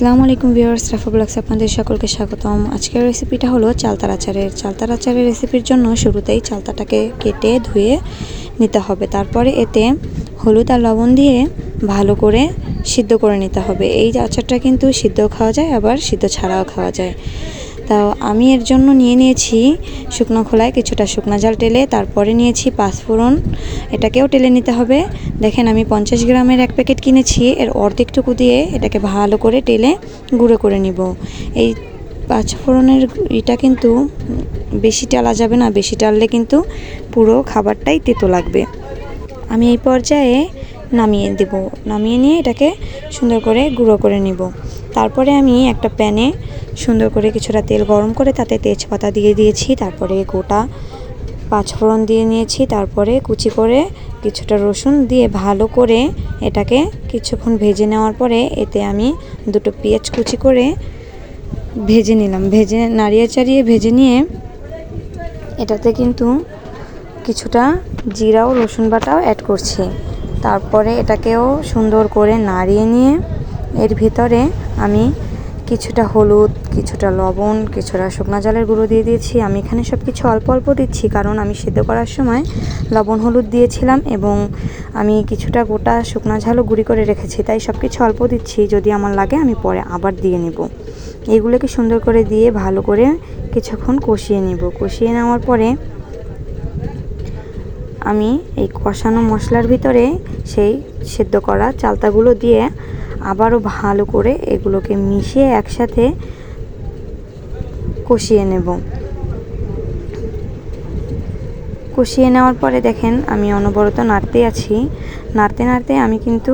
আসসালামু আলাইকুম ভিউয়ার্স, রাফা ব্লগস আপনাদের সকলকে স্বাগতম। আজকের রেসিপিটা হলো চালতার আচারের। চালতার আচারের রেসিপির জন্য শুরুতেই চালতাটাকে কেটে ধুয়ে নিতে হবে। তারপরে এতে হলুদ আর লবণ দিয়ে ভালো করে সিদ্ধ করে নিতে হবে। এই আচারটা কিন্তু সিদ্ধ খাওয়া যায়, আবার সিদ্ধ ছাড়াও খাওয়া যায়। তা আমি এর জন্য নিয়ে নিয়েছি শুকনো খোলায় কিছুটা শুকনো জাল টেলে, তারপরে নিয়েছি পাঁচফোড়ন এটাকেও টেলে নিতে হবে। দেখেন আমি পঞ্চাশ গ্রামের এক প্যাকেট কিনেছি, এর অর্ধেকটুকু দিয়ে এটাকে ভালো করে টেলে গুঁড়ো করে নিব। এই পাঁচফোড়নের এটা কিন্তু বেশি টালা যাবে না, বেশি টাললে কিন্তু পুরো খাবারটাই তেতো লাগবে। আমি এই পর্যায়ে নামিয়ে দেব। নামিয়ে নিয়ে এটাকে সুন্দর করে গুঁড়ো করে নিব। তারপরে আমি একটা প্যানে সুন্দর করে কিছুটা তেল গরম করে তাতে তেজপাতা দিয়ে দিয়েছি, তারপরে গোটা পাঁচফোড়ন দিয়ে নিয়েছি, তারপরে কুচি করে কিছুটা রসুন দিয়ে ভালো করে এটাকে কিছুক্ষণ ভেজে নেওয়ার পরে এতে আমি দুটো পেঁয়াজ কুচি করে ভেজে নিলাম। ভেজে নাড়িয়ে চাড়িয়ে ভেজে নিয়ে এটাতে কিন্তু কিছুটা জিরা ও রসুন বাটাও অ্যাড করছি। তারপরে এটাকেও সুন্দর করে নাড়িয়ে নিয়ে এর ভিতরে আমি কিছুটা হলুদ, কিছুটা লবণ, কিছুটা শুকনো জলের গুঁড়ো দিয়ে দিয়েছি। আমি এখানে সব কিছু অল্প অল্প দিচ্ছি, কারণ আমি সেদ্ধ করার সময় লবণ হলুদ দিয়েছিলাম এবং আমি কিছুটা গোটা শুকনো ঝালও গুঁড়ি করে রেখেছি, তাই সব কিছু অল্প দিচ্ছি। যদি আমার লাগে, আমি পরে আবার দিয়ে নেব। এগুলোকে সুন্দর করে দিয়ে ভালো করে কিছুক্ষণ কষিয়ে নেব। কষিয়ে নেওয়ার পরে আমি এই কষানো মশলার ভিতরে সেই সেদ্ধ করা চালতাগুলো দিয়ে আবারও ভালো করে এগুলোকে মিশিয়ে একসাথে কষিয়ে নেব। কষিয়ে নেওয়ার পরে দেখেন আমি অনবরত নাড়তে আছি। নাড়তে নাড়তে আমি কিন্তু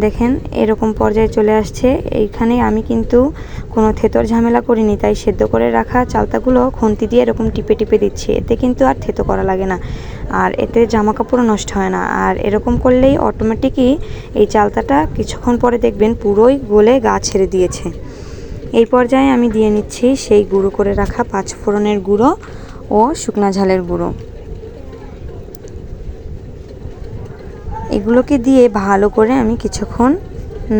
দেখেন এরকম পর্যায়ে চলে আসছে। এইখানে আমি কিন্তু কোনো থেতর ঝামেলা করিনি, তাই সেদ্ধ করে রাখা চালতাগুলো খুন্তি দিয়ে এরকম টিপে টিপে দিচ্ছি। এতে কিন্তু আর থেতো করা লাগে না। আর এতে জামা কাপড়ও নষ্ট হয় না। আর এরকম করলেই অটোমেটিকই এই চালতাটা কিছুক্ষণ পরে দেখবেন পুরোই গলে গা ছেড়ে দিয়েছে। এই পর্যায়ে আমি দিয়ে নিচ্ছি সেই গুঁড়ো করে রাখা পাঁচ ফোড়নের গুঁড়ো ও শুকনা ঝালের গুঁড়ো। এগুলোকে দিয়ে ভালো করে আমি কিছুক্ষণ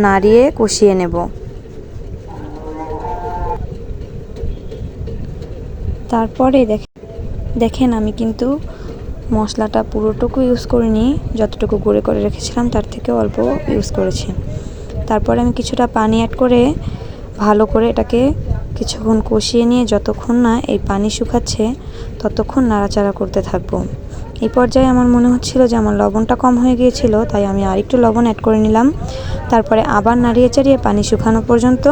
নাড়িয়ে কষিয়ে নেব। তারপরে দেখেন, আমি কিন্তু মশলাটা পুরোটুকু ইউজ করিনি। যতটুকু গুঁড়ো করে রেখেছিলাম, তার থেকে অল্প ইউজ করেছি। তারপরে আমি কিছুটা পানি অ্যাড করে ভালো করে এটাকে কিছুক্ষণ কষিয়ে নিয়ে যতক্ষণ না এই পানি শুকাচ্ছে, ততক্ষণ নাড়াচাড়া করতে থাকব। এই পর্যায়ে আমার মনে হচ্ছিল যে আমার লবণটা কম হয়ে গিয়েছিল, তাই আমি আরেকটু লবণ অ্যাড করে নিলাম। তারপরে আবার নাড়িয়ে চাড়িয়ে পানি শুকানো পর্যন্ত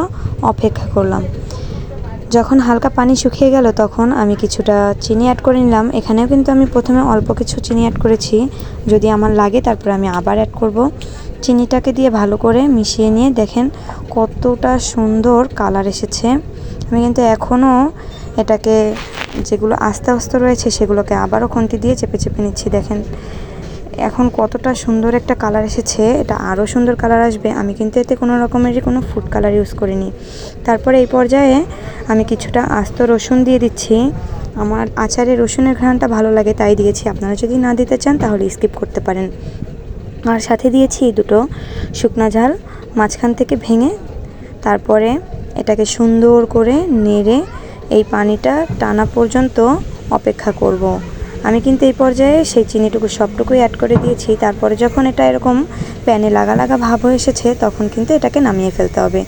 অপেক্ষা করলাম। যখন হালকা পানি শুকিয়ে গেল তখন আমি কিছুটা চিনি অ্যাড করে নিলাম। এখানেও কিন্তু আমি প্রথমে অল্প কিছু চিনি অ্যাড করেছি। যদি আমার লাগে তারপরে আমি আবার অ্যাড করব। চিনিটাকে দিয়ে ভালো করে মিশিয়ে নিয়ে দেখেন কতটা সুন্দর কালার এসেছে। আমি কিন্তু এখনও এটাকে যেগুলো আস্তে আস্তে রয়েছে সেগুলোকে আবারও খুন্তি দিয়ে চেপে চেপে নিচ্ছি। দেখেন এখন কতটা সুন্দর একটা কালার এসেছে, এটা আরও সুন্দর কালার আসবে। আমি কিন্তু এতে কোনো রকমেরই কোনো ফুড কালার ইউজ করিনি। তারপরে এই পর্যায়ে আমি কিছুটা আস্ত রসুন দিয়ে দিচ্ছি। আমার আচারে রসুনের ঘ্রাণটা ভালো লাগে, তাই দিয়েছি। আপনারা যদি না দিতে চান, তাহলে স্কিপ করতে পারেন। আর সাথে দিয়েছি দুটো শুকনা ঝাল, মাঝখান থেকে ভেঙে তারপরে এটাকে সুন্দর করে নেড়ে এই পানিটা টানা পর্যন্ত অপেক্ষা করব। আমি কিন্তু এই পর্যায়ে সেই চিনিটুকু সবটুকুই অ্যাড করে দিয়েছি। তারপরে যখন এটা এরকম প্যানে লাগা লাগা ভাব হয়ে এসেছে, তখন কিন্তু এটাকে নামিয়ে ফেলতে হবে।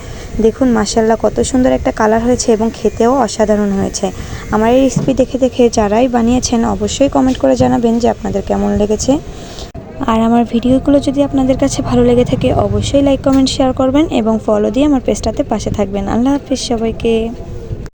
দেখুন মাসাল্লাহ কত সুন্দর একটা কালার হয়েছে এবং খেতেও অসাধারণ হয়েছে। আমার এই রেসিপি দেখে দেখে যারাই বানিয়েছেন, অবশ্যই কমেন্ট করে জানাবেন যে আপনাদের কেমন লেগেছে। আর আমার ভিডিওগুলো যদি আপনাদের কাছে ভালো লেগে থাকে, অবশ্যই লাইক কমেন্ট শেয়ার করবেন এবং ফলো দিয়ে আমার পেজটাতে পাশে থাকবেন। আল্লাহ হাফিজ সবাইকে।